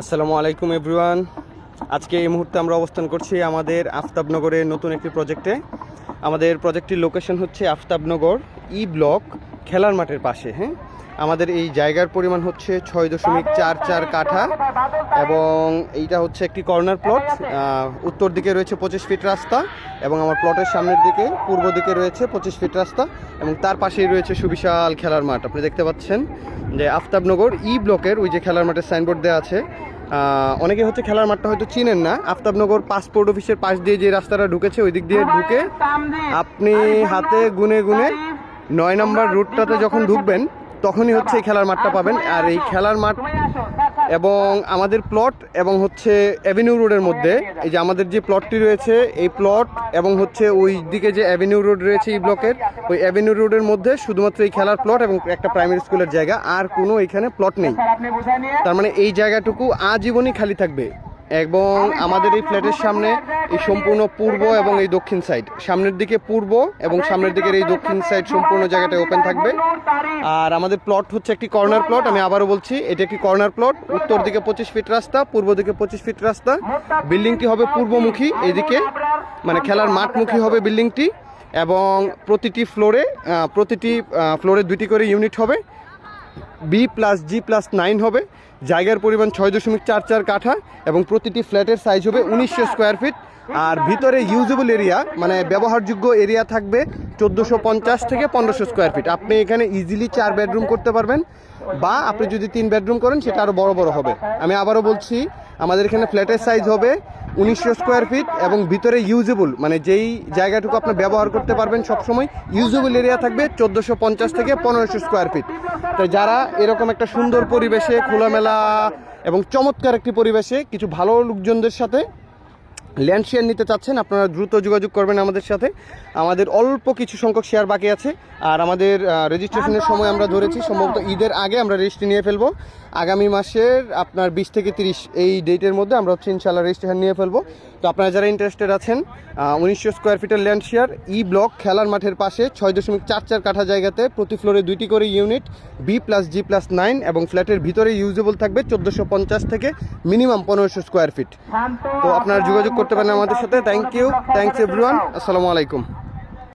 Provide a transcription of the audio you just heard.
আসসালামু আলাইকুম এভরিওয়ান আজকে এই মুহূর্তে আমরা অবস্থান করছি আমাদের আফতাবনগরের নতুন একটি প্রজেক্টে আমাদের প্রজেক্টটির লোকেশন হচ্ছে আফতাবনগর ই ব্লক খেলার মাঠের পাশে হ্যাঁ? আমাদের এই জায়গার পরিমাণ হচ্ছে ছয় দশমিক চার চার কাঠা এবং এইটা হচ্ছে একটি কর্নার প্লট। উত্তর দিকে রয়েছে পঁচিশ ফিট রাস্তা এবং আমার প্লটের সামনের দিকে পূর্ব দিকে রয়েছে পঁচিশ ফিট রাস্তা এবং তার পাশেই রয়েছে সুবিশাল খেলার মাঠ। আপনি দেখতে পাচ্ছেন যে আফতাবনগর ই ব্লকের ওই যে খেলার মাঠের সাইনবোর্ড দেওয়া আছে। অনেকে হচ্ছে খেলার মাঠটা হয়তো চিনেন না। আফতাবনগর পাসপোর্ট অফিসের পাশ দিয়ে যে রাস্তাটা ঢুকেছে, ওই দিক দিয়ে ঢুকে আপনি হাতে গুনে গুনে নয় নম্বর রুটটাতে যখন ঢুকবেন তখনই হচ্ছে এই খেলার মাঠটা পাবেন। আর এই খেলার মাঠ এবং আমাদের প্লট এবং হচ্ছে অ্যাভিনিউ রোডের মধ্যে এই যে আমাদের যে প্লটটি রয়েছে এই প্লট এবং হচ্ছে ওই দিকে যে অ্যাভিনিউ রোড রয়েছে এই ব্লকের ওই অ্যাভিনিউ রোডের মধ্যে শুধুমাত্র এই খেলার প্লট এবং একটা প্রাইমারি স্কুলের জায়গা আর কোনো এখানে প্লট নেই। তার মানে এই জায়গাটুকু আজীবনই খালি থাকবে। এবং আমাদের এই ফ্ল্যাটের সামনে এই সম্পূর্ণ পূর্ব এবং এই দক্ষিণ সাইড। সামনের দিকে পূর্ব এবং সামনের দিকের এই দক্ষিণ সাইড সম্পূর্ণ জায়গাটা ওপেন থাকবে। আর আমাদের প্লট হচ্ছে একটি কর্নার প্লট আমি আবারও বলছি, এটি একটি কর্নার প্লট উত্তর দিকে পঁচিশ ফিট রাস্তা, পূর্ব দিকে পঁচিশ ফিট রাস্তা। বিল্ডিংটি হবে পূর্বমুখী এদিকে মানে খেলার মাঠমুখী হবে বিল্ডিংটি এবং প্রতিটি ফ্লোরে প্রতিটি ফ্লোরে দুটি করে ইউনিট হবে। B plus G plus nine হবে। জায়গার পরিমাণ ছয় দশমিক চার চার কাঠা এবং প্রতিটি ফ্ল্যাটের সাইজ হবে উনিশশো স্কোয়ার ফিট আর ভিতরে ইউজেবল এরিয়া মানে ব্যবহারযোগ্য এরিয়া থাকবে চোদ্দোশো পঞ্চাশ থেকে পনেরোশো স্কোয়ার ফিট আপনি এখানে ইজিলি চার বেডরুম করতে পারবেন বা আপনি যদি তিন বেডরুম করেন, সেটা আরও বড় বড় হবে। আমি আবারও বলছি, আমাদের এখানে ফ্ল্যাটের সাইজ হবে উনিশশো স্কোয়ার ফিট এবং ভিতরে ইউজেবল মানে যেই জায়গাটুকু আপনি ব্যবহার করতে পারবেন সবসময় ইউজেবল এরিয়া থাকবে চোদ্দোশো পঞ্চাশ থেকে পনেরোশো স্কোয়ার ফিট তো যারা এরকম একটা সুন্দর পরিবেশে, খোলামেলা এবং চমৎকার একটি পরিবেশে, কিছু ভালো লোকজনদের সাথে ল্যান্ড শেয়ার নিতে চাচ্ছেন আপনারা দ্রুত যোগাযোগ করবেন আমাদের সাথে। আমাদের অল্প কিছু সংখ্যক শেয়ার বাকি আছে আর আমাদের রেজিস্ট্রেশনের সময় আমরা ধরেছি সম্ভবত ঈদের আগে আমরা রেজিস্ট্রি নিয়ে ফেলব। আগামী মাসের আপনার বিশ থেকে তিরিশ এই ডেটের মধ্যে আমরা হচ্ছে ইনশাল্লাহ রেজিস্ট্রেশন নিয়ে ফেলব। তো আপনারা যারা ইন্টারেস্টেড আছেন উনিশশো স্কোয়ার ফিটের ল্যান্ড শেয়ার ই ব্লক খেলার মাঠের পাশে ছয় দশমিক চার চার কাঠা জায়গাতে প্রতি ফ্লোরে দুইটি করে unit B plus G plus nine এবং ফ্ল্যাটের ভিতরে ইউজেবল থাকবে চোদ্দোশো পঞ্চাশ থেকে মিনিমাম পনেরোশো স্কোয়ার ফিট তো আপনারা যোগাযোগ করতে পারেন আমাদের সাথে। থ্যাংক ইউ থ্যাংকস এভরিওয়ান আসসালামু আলাইকুম